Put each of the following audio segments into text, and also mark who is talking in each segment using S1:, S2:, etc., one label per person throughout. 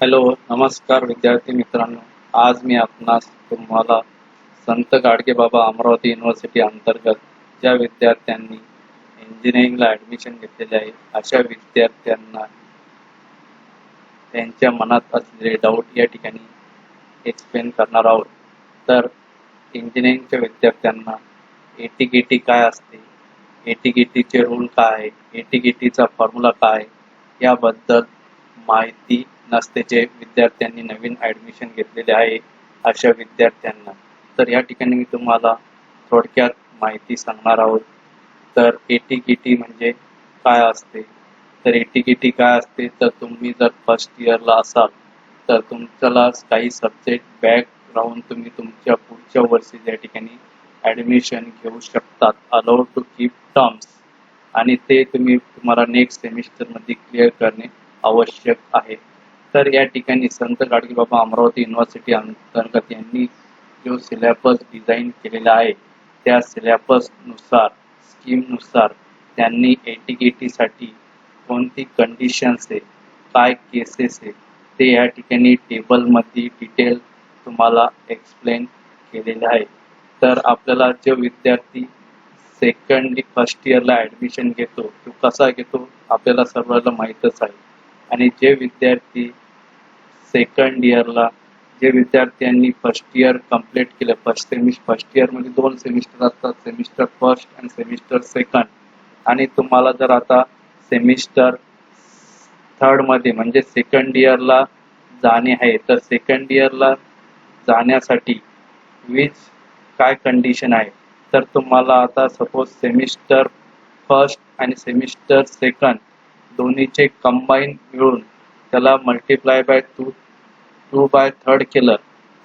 S1: Hello नमस्कार विद्यार्थी मित्रांनो. आज मी आपणास तुम्हाला संत गाडगेबाबा अमरावती युनिव्हर्सिटी अंतर्गत ज्या विद्यार्थ्यांनी इंजिनिअरिंगला ॲडमिशन घेतलेले आहे अशा विद्यार्थ्यांना त्यांच्या मनात असलेले डाऊट या ठिकाणी एक्सप्लेन करणार आहोत. तर इंजिनिअरिंगच्या विद्यार्थ्यांना एटीगिटी काय असते? एटीगिटीचे रूल काय? आहे एटीगेटीचा फॉर्म्युला काय? आहे याबद्दल माहिती नसते जे विद्यार्थ्यांनी नवीन ॲडमिशन घेतलेले आहे अशा विद्यार्थ्यांना. तर या ठिकाणी मी तुम्हाला थोडक्यात माहिती सांगणार आहोत. तर एटी गिटी म्हणजे काय असते? तर एटी गिटी काय असते? तर तुम्ही जर फर्स्ट इयरला असाल तर तुमच्याला काही सब्जेक्ट बॅक राहून तुम्ही तुमच्या पुढच्या वर्षी या ठिकाणी ॲडमिशन घेऊ शकतात अलाउड टू कीप टर्म्स आणि ते तुम्ही तुम्हाला नेक्स्ट सेमिस्टरमध्ये क्लिअर करणे आवश्यक आहे. तर या ठिकाणी संत गाडगेबाबा अमरावती युनिव्हर्सिटी अंतर्गत यांनी जो सिलेबस डिझाईन केलेला आहे त्या सिलेबसनुसार स्कीमनुसार त्यांनी एटी साठी कोणती कंडिशन्स आहे काय केसेस आहे ते या ठिकाणी टेबलमध्ये डिटेल तुम्हाला एक्सप्लेन केलेले आहे. तर आपल्याला जो विद्यार्थी सेकंड फर्स्ट इयरला ॲडमिशन घेतो तो कसा घेतो आपल्याला सर्वांना माहीतच आहे. आणि जे विद्यार्थी सेकंड इयरला जे विद्यार्थ्यांनी फर्स्ट इयर कंप्लीट केलं फर्स्ट सेमिस्टर फर्स्ट इयरमध्ये दोन सेमिस्टर असतात सेमिस्टर फर्स्ट आणि सेमिस्टर सेकंड आणि तुम्हाला जर आता सेमिस्टर थर्डमध्ये म्हणजे सेकंड इयरला जाणे आहे तर सेकंड इयरला जाण्यासाठी विच काय कंडिशन आहे? तर तुम्हाला आता सपोज सेमिस्टर फर्स्ट आणि सेमिस्टर सेकंड दोन्हीचे कंबाईन मिळून त्याला multiply by two two by third केलं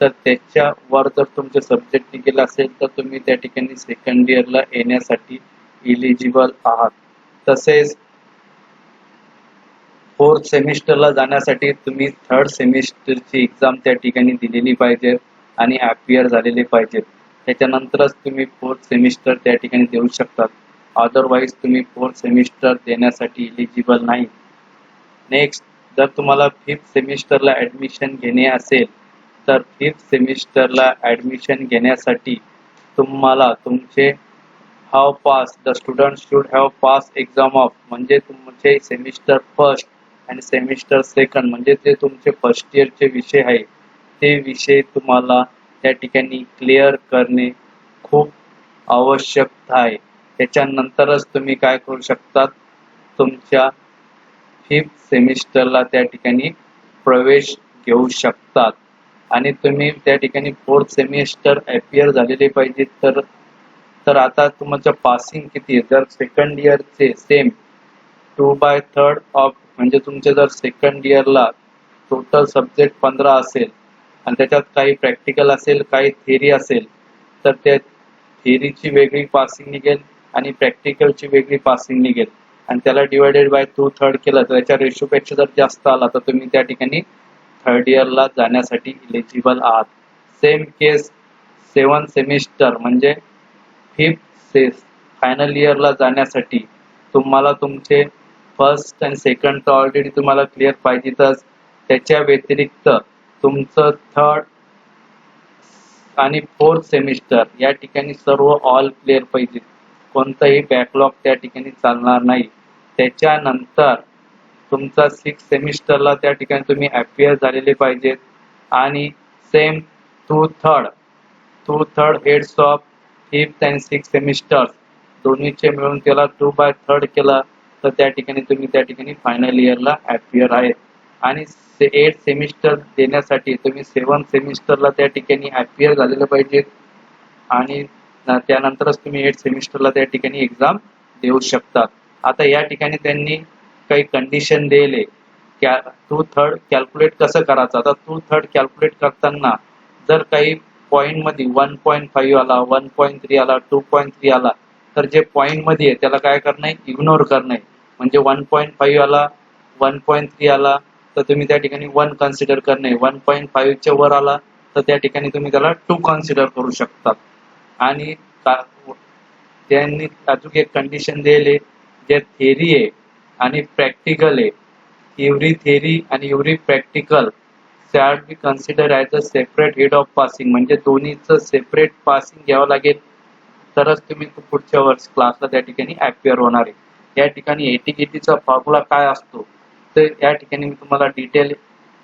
S1: तर त्याच्यावर जर तुमचे सब्जेक्ट निघेल असेल तर तुम्ही त्या ठिकाणी सेकंड इयरला येण्यासाठी इलिजिबल आहात. तसेच फोर्थ सेमिस्टरला जाण्यासाठी तुम्ही थर्ड सेमिस्टरची एक्झाम त्या ठिकाणी दिलेली पाहिजे आणि अपियर झालेले पाहिजेत त्याच्यानंतरच तुम्ही फोर्थ सेमिस्टर त्या ठिकाणी देऊ शकतात अदरवाईज तुम्ही फोर्थ सेमिस्टर देण्यासाठी इलिजिबल नाही. नेक्स्ट जर तुम्हाला फिफ्थ सेमिस्टरला ॲडमिशन घेणे असेल तर फिफ्थ सेमिस्टरला ॲडमिशन घेण्यासाठी तुम्हाला तुमचे have pass the student should have pass exam of म्हणजे तुमचे सेमिस्टर फर्स्ट आणि सेमिस्टर सेकंड म्हणजे ते तुमचे फर्स्ट इयरचे विषय आहे ते विषय तुम्हाला त्या ठिकाणी क्लिअर करणे खूप आवश्यक आहे. त्याच्यानंतरच तुम्ही काय करू शकतात? तुमच्या फिफ्थ सेमिस्टरला त्या ठिकाणी प्रवेश घेऊ शकतात. आणि तुम्ही त्या ठिकाणी फोर्थ सेमिस्टर अपियर झालेले पाहिजे तर तर आता तुमचं पासिंग किती आहे? जर second इयरचे sem two by third of म्हणजे तुमचे जर सेकंड इयरला टोटल सब्जेक्ट पंधरा असेल आणि त्याच्यात काही प्रॅक्टिकल असेल काही थेरी असेल तर त्या थेरीची वेगळी पासिंग निघेल आणि प्रॅक्टिकलची वेगळी पासिंग निघेल. आणि त्याला डिवायडेड बाय टू थर्ड केलं तर त्याच्या रेशोपेक्षा जर जास्त आला तर तुम्ही त्या ठिकाणी थर्ड इयरला जाण्यासाठी इलिजिबल आहात. सेम केस सेवन सेमिस्टर म्हणजे फिफ्थ से फायनल इयरला जाण्यासाठी तुम्हाला तुमचे फर्स्ट आणि सेकंड तर ऑलरेडी तुम्हाला क्लिअर पाहिजेतच. त्याच्या व्यतिरिक्त तुमचं थर्ड आणि फोर्थ सेमिस्टर या ठिकाणी सर्व ऑल क्लिअर पाहिजे. कोणताही बॅकलॉग त्या ठिकाणी चालणार नाही. त्याच्यानंतर तुमचा सिक्स सेमिस्टरला त्या ठिकाणी तुम्ही अपियर झालेले पाहिजेत. आणि same two third two third heads of fifth and six semester दोन्हीचे मिळून त्याला टू बाय थर्ड केला तर त्या ठिकाणी तुम्ही त्या ठिकाणी फायनल इयरला अपियर आहेत आणि एट सेमिस्टर देण्यासाठी तुम्ही सेवन सेमिस्टरला त्या ठिकाणी अपियर झालेलं पाहिजेत. आणि त्यानंतरच तुम्ही एट सेमिस्टरला त्या ठिकाणी एक्झाम देऊ शकतात आता या ठिकाणी त्यांनी काही कंडिशन दिले टू थर्ड कॅल्क्युलेट कसं करायचं? आता टू थर्ड कॅल्क्युलेट करताना जर काही पॉईंटमध्ये वन पॉईंट फाईव्ह आला वन पॉईंट थ्री आला टू पॉईंट थ्री आला तर जे पॉईंटमध्ये आहे त्याला काय करणं? इग्नोर करणं. म्हणजे वन पॉईंट फाईव्ह आला वन पॉईंट थ्री आला तर तुम्ही त्या ठिकाणी वन कन्सिडर करणे. वन पॉईंट फाईव्हच्या वर आला तर त्या ठिकाणी तुम्ही त्याला टू कन्सिडर करू शकतात आणि त्यांनी अजून एक कंडिशन दिले जे थेरी आहे आणि प्रॅक्टिकल आहे. एव्हरी थेरी आणि every practical shall be consider as a separate head of passing म्हणजे दोन्हीचं सेपरेट पासिंग घ्यावं लागेल. तरच तुम्ही पुढच्या वर्ष क्लासला त्या ठिकाणी अपिअर होणार आहे. या ठिकाणी एटीकेटीचा फॉर्म्युला काय असतो? तर या ठिकाणी मी तुम्हाला डिटेल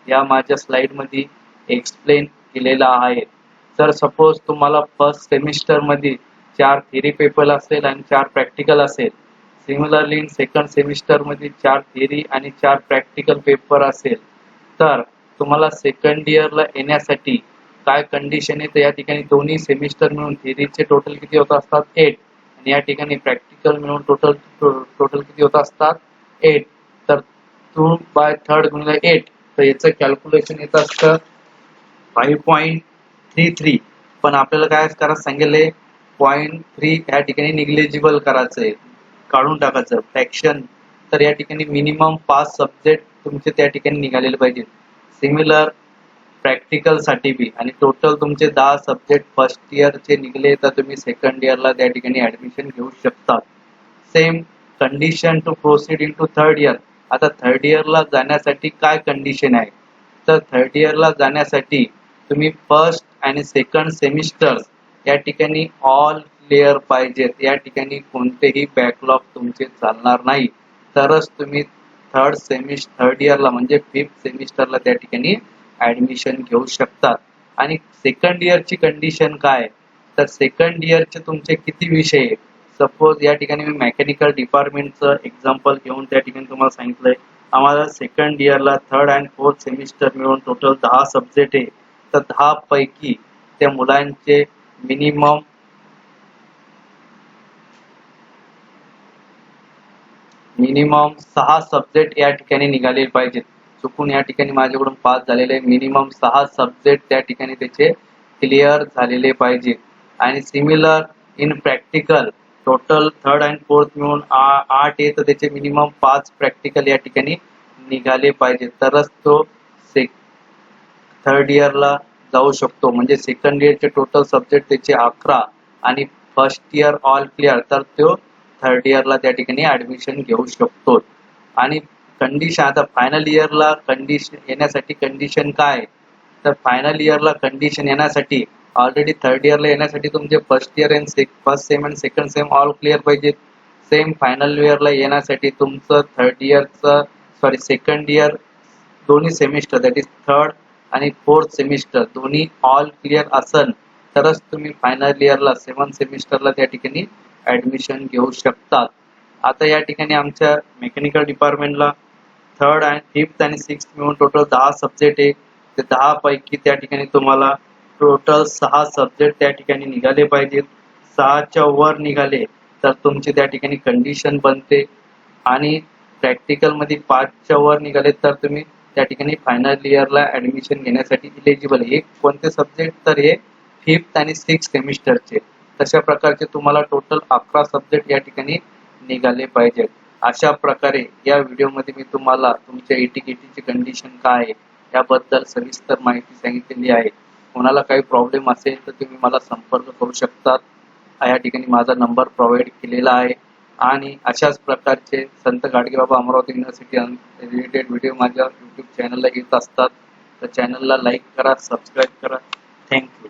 S1: या माझ्या स्लाइडमध्ये एक्सप्लेन केलेला आहे. तर सपोज तुम्हाला फर्स्ट सेमिस्टरमध्ये चार थेरी पेपर असेल आणि चार प्रॅक्टिकल असेल. सिमिलरली इन सेकंड सेमिस्टरमध्ये चार थिअरी आणि चार प्रॅक्टिकल पेपर असेल तर तुम्हाला सेकंड इयरला येण्यासाठी काय कंडिशन आहे? तर या ठिकाणी दोन्ही सेमिस्टर मिळून थिअरीचे टोटल किती होत असतात? एट आणि या ठिकाणी प्रॅक्टिकल मिळून टोटल टोटल किती होत असतात? एट तर टू बाय थर्ड गुणिले एट तर याचं कॅल्क्युलेशन येत असतं फाईव्ह पॉईंट थ्री थ्री पण आपल्याला काय करायचं सांगेल पॉईंट थ्री या ठिकाणी निग्लेजिबल करायचं आहे. काढून टाकायचं. फ्रॅक्शन तर या ठिकाणी मिनिमम पाच सब्जेक्ट तुमचे त्या ठिकाणी निघालेले पाहिजेत सिमिलर प्रॅक्टिकलसाठी बी. आणि टोटल तुमचे दहा सब्जेक्ट फर्स्ट इयरचे निघले तर तुम्ही सेकंड इयरला त्या ठिकाणी ऍडमिशन घेऊ शकता same condition to proceed in to third year आता थर्ड इयरला जाण्यासाठी काय कंडिशन आहे? तर थर्ड इयरला जाण्यासाठी तुम्ही फर्स्ट आणि सेकंड सेमिस्टर या ठिकाणी ऑल क्लिअर पाहिजेत या ठिकाणी कोणतेही बॅकलॉग तुमचे चालणार नाही. तरच तुम्ही थर्ड सेमिस्टर थर्ड इयरला म्हणजे फिफ्थ सेमिस्टरला त्या ठिकाणी ऍडमिशन घेऊ शकतात. आणि सेकंड इयरची कंडिशन काय? तर सेकंड इयरचे तुमचे किती विषय आहे सपोज या ठिकाणी मी मेकॅनिकल डिपार्टमेंटचं एक्झाम्पल घेऊन त्या ठिकाणी तुम्हाला सांगितलंय. आम्हाला सेकंड इयरला थर्ड अँड फोर्थ सेमिस्टर मिळून टोटल दहा सब्जेक्ट आहे. तर दहा पैकी त्या मुलांचे मिनिमम मिनिमम सहा सब्जेक्ट या ठिकाणी निघाले पाहिजेत. चुकून या ठिकाणी माझ्याकडून पास झालेले मिनिमम सहा सब्जेक्ट त्या ठिकाणी त्याचे क्लिअर झालेले पाहिजे. आणि similar in practical total third and fourth मिळून आ- आठ आहे तर त्याचे मिनिमम पाच प्रॅक्टिकल या ठिकाणी निघाले पाहिजे तरच तो सेक थर्ड इयरला जाऊ शकतो. म्हणजे सेकंड इयरचे टोटल सब्जेक्ट त्याचे अकरा आणि फर्स्ट इयर ऑल क्लिअर तर तो थर्ड इयरला त्या ठिकाणी ऍडमिशन घेऊ शकतो आणि कंडिशन आता फायनल इयरला कंडिशन येण्यासाठी कंडिशन काय? तर फायनल इयरला कंडिशन येण्यासाठी ऑलरेडी थर्ड इयरला येण्यासाठी तुमचे first year and first sem and second sem all clear पाहिजे सेम फायनल इयरला येण्यासाठी तुमचं थर्ड इयरचं सॉरी सेकंड इयर दोन्ही सेमिस्टर दॅट इज थर्ड आणि फोर्थ सेमिस्टर दोन्ही ऑल क्लिअर असेल तरच तुम्ही फायनल इयरला सेवन सेमिस्टरला त्या ठिकाणी ऍडमिशन घेऊ शकतात. आता या ठिकाणी आमच्या मेकॅनिकल डिपार्टमेंटला थर्ड अँड फिफ्थ आणि सिक्स्थ मिळून टोटल दहा सब्जेक्ट आहे. ते दहा पैकी त्या ठिकाणी तुम्हाला टोटल सहा सब्जेक्ट त्या ठिकाणी निघाले पाहिजेत. सहाच्या वर निघाले तर तुमची त्या ठिकाणी कंडिशन बनते. आणि प्रॅक्टिकलमध्ये पाचच्या वर निघाले तर तुम्ही त्या ठिकाणी फायनल इयरला ऍडमिशन घेण्यासाठी इलिजिबल हे कोणते सब्जेक्ट तर हे फिफ्थ आणि सिक्स सेमिस्टरचे तशा प्रकारचे तुम्हाला टोटल अकरा सब्जेक्ट या ठिकाणी निघाले पाहिजेत? अशा प्रकारे या व्हिडिओमध्ये मी तुम्हाला तुमच्या एटीकेटीची कंडिशन काय आहे याबद्दल सविस्तर माहिती सांगितलेली आहे. कोणाला काही प्रॉब्लेम असेल तर तुम्ही मला संपर्क करू शकतात. या ठिकाणी माझा नंबर प्रोव्हाइड केलेला आहे. आणि अशाच प्रकारचे Sant Gadgebaba Amravati university related video माझ्या युट्यूब चॅनलला येत असतात. तर चॅनलला लाईक करा सबस्क्राईब करा. थँक्यू